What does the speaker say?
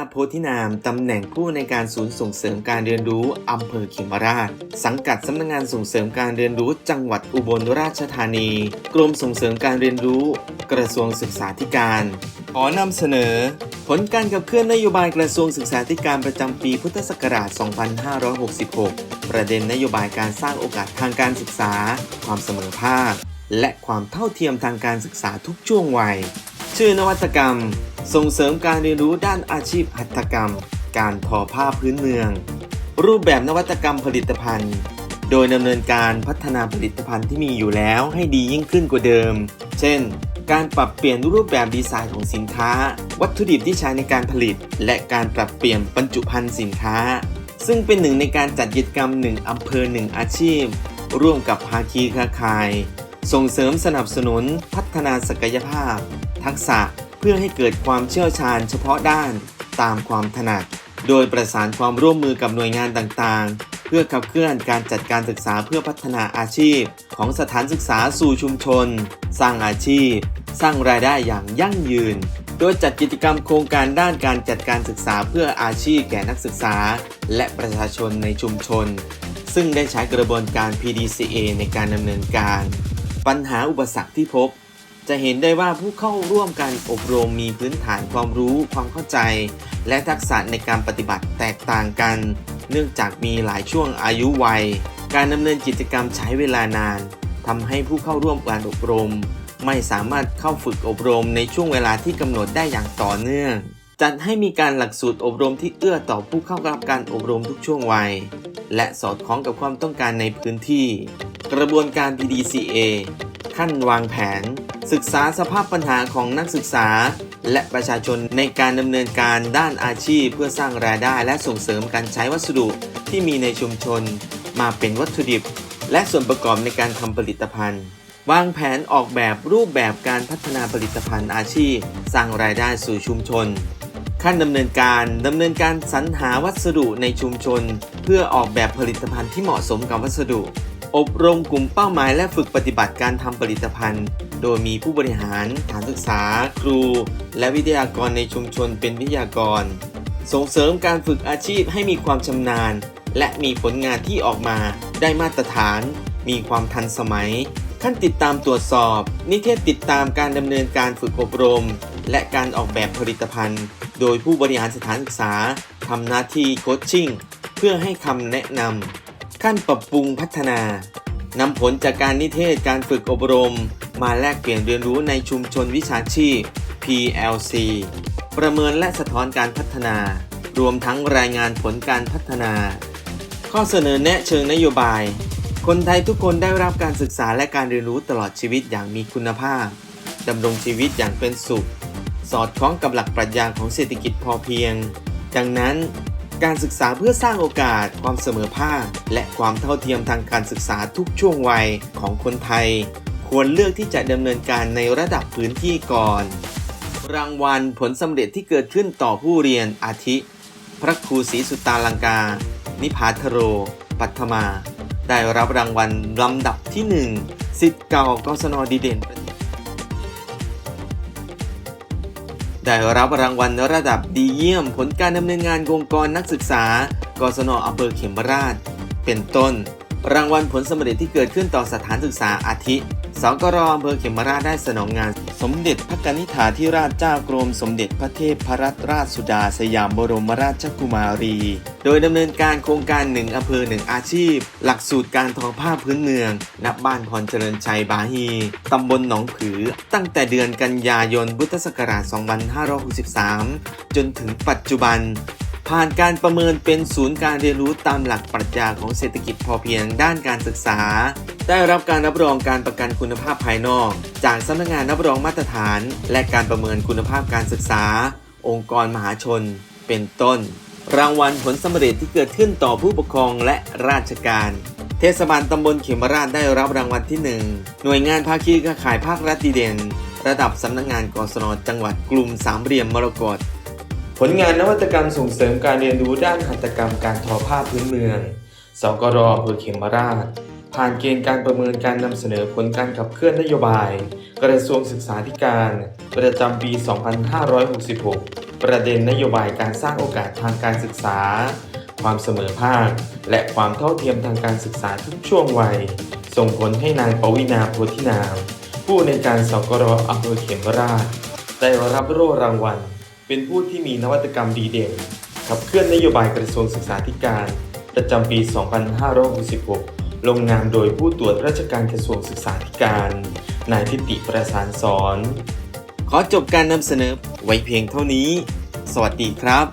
าโพธินาม ตำแหน่งผู้ในการศูนย์ส่งเสริมการเรียนรู้ อำเภอเขมราช สังกัดสำนักงานส่งเสริมการเรียนรู้จังหวัดอุบลราชธานี กรมส่งเสริมการเรียนรู้ กระทรวงศึกษาธิการ ขอนำเสนอ ผลการขับเคลื่อนนโยบายกระทรวงศึกษาธิการประจำปีพุทธศักราช 2566 ประเด็นนโยบายการสร้างโอกาสทางการศึกษา ความเสมอภาค และความเท่าเทียมทางการศึกษาทุกช่วงวัย ชื่อนวัตกรรม ส่งเสริมการเรียนรู้ด้านอาชีพหัตถกรรม การทอผ้าพื้นเมือง รูปแบบนวัตกรรมผลิตภัณฑ์ โดยดำเนินการพัฒนาผลิตภัณฑ์ที่มีอยู่แล้วให้ดียิ่งขึ้นกว่าเดิม เช่น การปรับเปลี่ยนรูปแบบดีไซน์ของสินค้า วัตถุดิบที่ใช้ในการผลิต และการปรับเปลี่ยนบรรจุภัณฑ์สินค้า ซึ่งเป็นหนึ่งในการจัดกิจกรรมหนึ่งอำเภอหนึ่งอาชีพ ร่วมกับภาคีเครือข่าย ส่งเสริมสนับสนุน พัฒนาศักยภาพ ทักษะ เพื่อให้เกิดความเชี่ยวชาญเฉพาะด้านตามความถนัด โดยประสานความร่วมมือกับหน่วยงานต่างๆ เพื่อขับเคลื่อนการจัดการศึกษาเพื่อพัฒนาอาชีพ ของสถานศึกษาสู่ชุมชน สร้างอาชีพ สร้างรายได้อย่างยั่งยืน โดยจัดกิจกรรมโครงการด้านการจัดการศึกษาเพื่ออาชีพแก่นักศึกษา และประชาชนในชุมชน ซึ่งได้ใช้กระบวนการ PDCA ในการดำเนินการ ปัญหาอุปสรรคที่พบ จะเห็นได้ว่าผู้เข้าร่วมการอบรมมีพื้นฐานความรู้ ความเข้าใจ และทักษะในการปฏิบัติแตกต่างกัน เนื่องจากมีหลายช่วงอายุวัย การดำเนินกิจกรรมใช้เวลานานทำให้ผู้เข้าร่วมการอบรม ไม่สามารถเข้าฝึกอบรมในช่วงเวลาที่กำหนดได้อย่างต่อเนื่อง จัดให้มีการหลักสูตรอบรมที่เอื้อต่อผู้เข้ารับการอบรมทุกช่วงวัย และสอดคล้องกับความต้องการในพื้นที่ กระบวนการ PDCA ขั้นวางแผน ศึกษาสภาพปัญหาของนักศึกษา และประชาชนในการดำเนินการด้านอาชีพ เพื่อสร้างรายได้และส่งเสริมการใช้วัสดุที่มีในชุมชน มาเป็นวัตถุดิบ และส่วนประกอบในการทำผลิตภัณฑ์วางแผนออกแบบรูปแบบการพัฒนาผลิตภัณฑ์อาชีพ สร้างรายได้สู่ชุมชน ขั้นดำเนินการดำเนินการสรรหาวัสดุในชุมชน เพื่อออกแบบผลิตภัณฑ์ที่เหมาะสมกับวัสดุ อบรมกลุ่มเป้าหมายและฝึกปฏิบัติการทำผลิตภัณฑ์ โดยมีผู้บริหารสถานศึกษา ครู และวิทยากรในชุมชนเป็นวิทยากร ส่งเสริมการฝึกอาชีพให้มีความชำนาญ และมีผลงานที่ออกมาได้มาตรฐาน มีความทันสมัย ขั้นติดตามตรวจสอบ นิเทศติดตามการดำเนินการฝึกอบรม และการออกแบบผลิตภัณฑ์ โดยผู้บริหารสถานศึกษาทำหน้าที่โคชชิ่งเพื่อให้คำแนะนำ ขั้นปรับปรุงพัฒนานำผลจากการนิเทศการฝึกอบรม มาแลกเปลี่ยนเรียนรู้ในชุมชนวิชาชีพ PLC ประเมินและสะท้อนการพัฒนา รวมทั้งรายงานผลการพัฒนา ข้อเสนอแนะเชิงนโยบาย คนไทยทุกคนได้รับการศึกษาและการเรียนรู้ตลอดชีวิตอย่างมีคุณภาพดำรงชีวิตอย่างเป็นสุข สอดคล้องกับหลักปรัชญาของเศรษฐกิจพอเพียง ดังนั้น การศึกษาเพื่อสร้างโอกาส ความเสมอภาค และความเท่าเทียมทางการศึกษาทุกช่วงวัยของคนไทย ควรเลือกที่จะดำเนินการในระดับพื้นที่ก่อน รางวัลผลสำเร็จที่เกิดขึ้นต่อผู้เรียนอาทิ พระครูศรีสุตาลังกา นิพาทโร ปัทมา ได้รับรางวัลลำดับที่ 1 สิทธิ์เก่ากศนดีเด่น ได้รับรางวัลระดับดีเยี่ยม ผลการดำเนินงานองค์กรนักศึกษากศนอำเภอเขมราช เป็นต้น รางวัลผลสำเร็จที่เกิดขึ้นต่อสถานศึกษาอาทิ สกรอำเภอเขมราชได้สนองงาน สมเด็จพระกนิษฐาธิราชเจ้ากรม สมเด็จพระเทพพรัตนราชสุดาสยามบรมราชกุมารี โดยดำเนินการโครงการหนึ่งอำเภอหนึ่งอาชีพ หลักสูตรการทอผ้าพื้นเมือง ณบ้านพรเจริญชัยบาฮีตำบลหนองผือ ตั้งแต่เดือนกันยายนพุทธศักราช 2563 จนถึงปัจจุบันผ่านการประเมินเป็นศูนย์การเรียนรู้ตามหลักปรัชญาของเศรษฐกิจพอเพียงด้านการศึกษา ได้รับการรับรองการประกันคุณภาพภายนอก จากสำนักงานรับรองมาตรฐาน และการประเมินคุณภาพการศึกษา องค์กรมหาชน เป็นต้น รางวัลผลสำเร็จที่เกิดขึ้นต่อผู้ปกครองและราชการ เทศบาลตำบลเขมราชได้รับรางวัลที่ 1 หน่วยงานภาคีเครือข่ายภาครัฐดีเด่น ระดับสำนักงานกศนจังหวัดกลุ่มสามเหลี่ยมมรกตผลงานนวัตกรรมส่งเสริมการเรียนรู้ด้านหัตถกรรมการทอผ้าพื้นเมือง สกรอำเภอเขมราช ผ่านเกณฑ์การประเมินการนำเสนอผลการขับเคลื่อนนโยบาย กระทรวงศึกษาธิการ ประจำปี 2566 ประเด็นนโยบายการสร้างโอกาสทางการศึกษา ความเสมอภาค และความเท่าเทียมทางการศึกษาทุกช่วงวัย ส่งผลให้นางปวินาโพธินาม ผู้ในการสกรอำเภอเขมราช ได้รับโล่รางวัล เป็นผู้ที่มีนวัตกรรมดีเด่นขับเคลื่อนนโยบายกระทรวงศึกษาธิการ ประจำปี 2566 ลงนามโดยผู้ตรวจราชการกระทรวงศึกษาธิการ นายทิติประสานสอน ขอจบการนำเสนอไว้เพียงเท่านี้ สวัสดีครับ